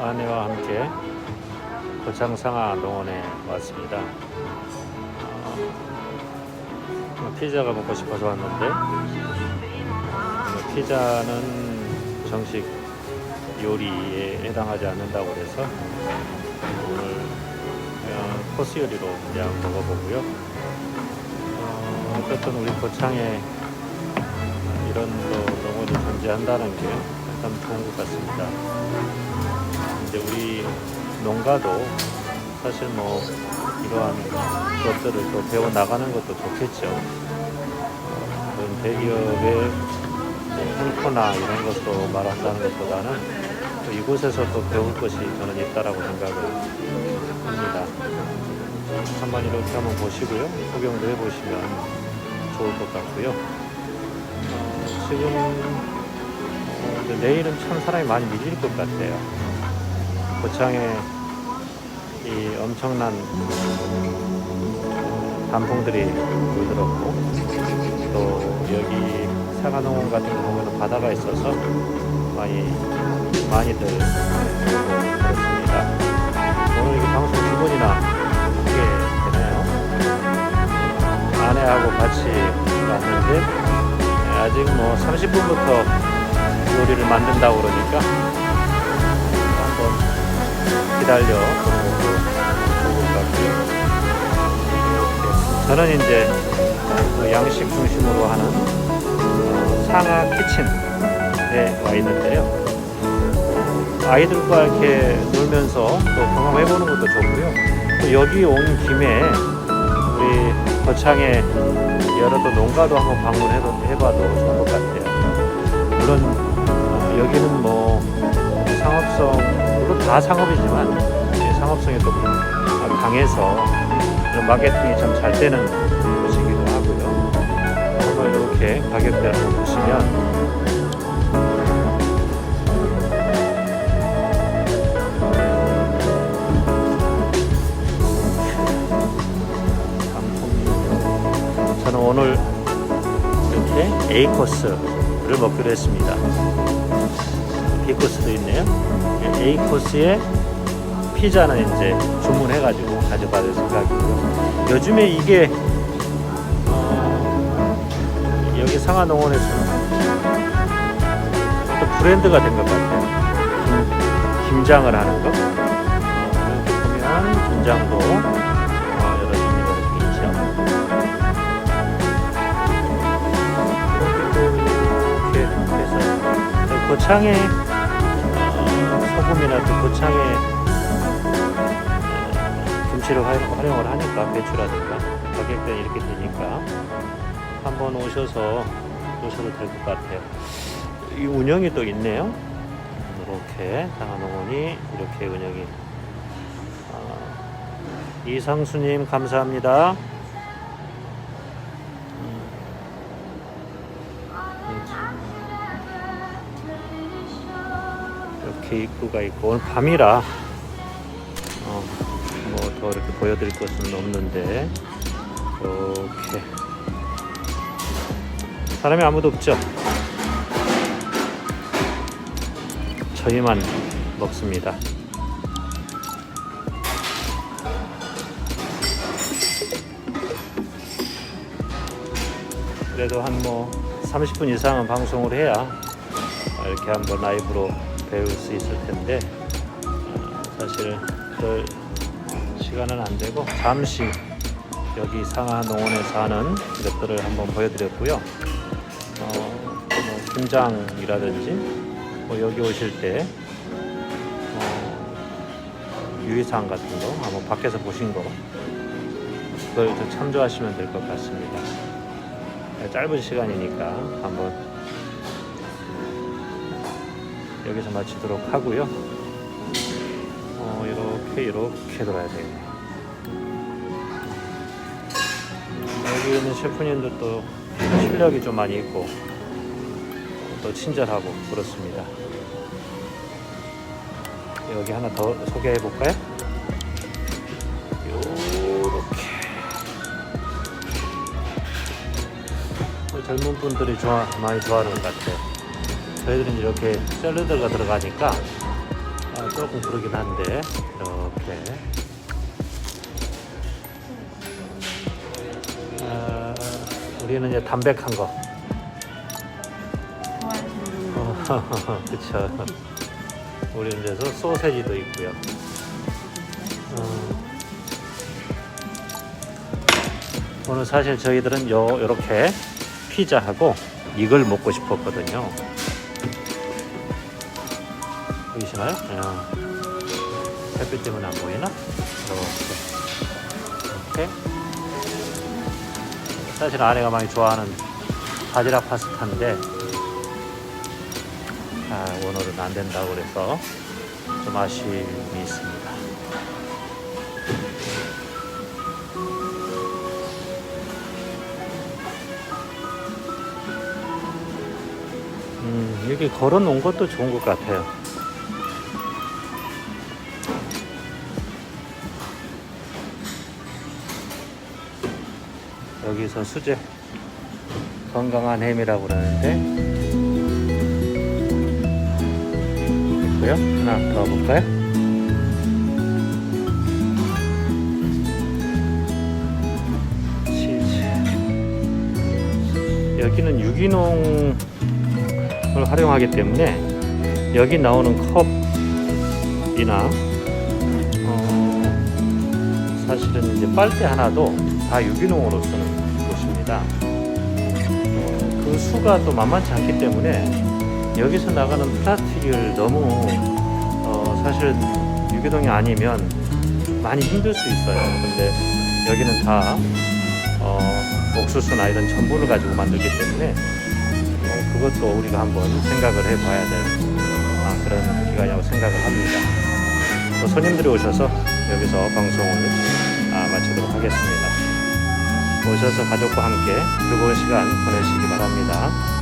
아내와 함께 고창상하 농원에 왔습니다. 어, 피자가 먹고 싶어서 왔는데 어, 피자는 정식 요리에 해당하지 않는다고 그래서 오늘 코스 요리로 그냥 먹어보고요. 어, 어쨌든 우리 고창에 이런 또 농원이 존재한다는 게참 좋은 것 같습니다. 이제 우리 농가도 사실 뭐 이러한 것들을 또 배워 나가는 것도 좋겠죠. 어, 그런 대기업의 뭐 횡포나 이런 것도 말한다는 것보다는 또 이곳에서 또 배울 것이 저는 있다라고 생각을 합니다. 한번 이렇게 한번 보시고요. 구경도 해보시면 좋을 것 같고요. 어, 지금 어, 내일은 참 사람이 많이 밀릴 것 같아요. 고창에 이 엄청난 단풍들이 물들었고 또 여기 사과농원 같은 거 보면 바다가 있어서 많이 많이들 그렇습니다. 오늘 이 방송 두 번이나 하게 되네요. 아내하고 같이 왔는데 아직 뭐 30분부터 요리를 만든다고 그러니까 기다려 보는 것도 좋을 것 같고요. 이렇게 저는 이제 그 양식 중심으로 하는 어, 상하 키친에 와 있는데요. 아이들과 이렇게 놀면서 또 경험해보는 것도 좋고요. 또 여기 온 김에 우리 거창에 여러 또 농가도 한번 방문해봐도 좋을 것 같아요. 물론 어, 여기는 뭐 상업성 물론 다 상업이지만 이 상업성이 또 강해서 마케팅이 참 잘 되는 곳이기도 하고요. 한번 이렇게 가격대를 보시면 저는 오늘 이렇게 A 코스를 먹기로 했습니다. B 코스도 있네요. A 코스에 피자는 이제 주문해가지고 가져받을 생각이고요. 요즘에 이게 어, 여기 상하농원에서는 또 브랜드가 된 것 같아요. 김, 김장을 하는 거. 어, 이렇게 보면 김장도 어, 여러 종류가 이렇게 있죠. 이렇게 해서 고창에 어, 소금이나 또 고창에 어, 김치를 활용- 활용을 하니까 배추라든가 가격대는 이렇게 되니까 한번 오셔서 보셔도 될 것 같아요. 이 운영이 또 있네요. 이렇게 상하농원이 이렇게 운영이 어, 이상수님 감사합니다. 이렇게 입구가 있고 오늘 밤이라 어, 뭐더 이렇게 보여드릴 것은 없는데 이렇게 사람이 아무도 없죠. 저희만 먹습니다. 그래도 한 뭐 30분 이상은 방송을 해야 이렇게 한번 라이브로 배울 수 있을 텐데 어, 사실 그럴 시간은 안 되고 잠시 여기 상하 농원에서 하는 것들을 한번 보여드렸고요. 어, 뭐뭐 여기 오실 때 어, 유의사항 같은 거 한번 밖에서 보신 거 그걸 좀 참조하시면 될 것 같습니다. 짧은 시간이니까 한번 여기서 마치도록 하고요. 어, 이렇게 이렇게 돌아야 되겠네요. 여기 있는 셰프님도 또 실력이 좀 많이 있고 또 친절하고 그렇습니다. 여기 하나 더 소개해 볼까요? 요렇게 젊은 분들이 좋아, 많이 좋아하는 것 같아요. 저희들은 이렇게 샐러드가 들어가니까 아, 조금 그러긴 한데 이렇게. 아, 우리는 이제 담백한 거. 어, 그쵸. 우리는 이제 소- 소세지도 있고요. 어. 오늘 사실 저희들은 요 요렇게 피자하고 이걸 먹고 싶었거든요. 보이시나요? 예. 햇빛 때문에 안 보이나? 이렇게. 이렇게. 사실 아내가 많이 좋아하는 바지락 파스타인데 아, 오늘은 안 된다고 그래서 좀 아쉬움이 있습니다. 음, 여기 걸어 놓은 것도 좋은 것 같아요. 여기서 수제 건강한 햄이라고 그러는데 있고요. 하나 더 볼까요? 여기는 유기농 을 활용하기 때문에 여기 나오는 컵이나 어, 사실은 이제 빨대 하나도 다 유기농으로 쓰는 곳입니다. 어, 그 수가 또 만만치 않기 때문에 여기서 나가는 플라스틱을 너무 어, 사실은 유기농이 아니면 많이 힘들 수 있어요. 근데 여기는 다 어, 옥수수나 이런 전분을 가지고 만들기 때문에 어, 그것도 우리가 한번 생각을 해봐야 될 아, 그런 기간이라고 생각을 합니다. 또 손님들이 오셔서 여기서 방송을 아, 마치도록 하겠습니다. 오셔서 가족과 함께 즐거운 시간 보내시기 바랍니다.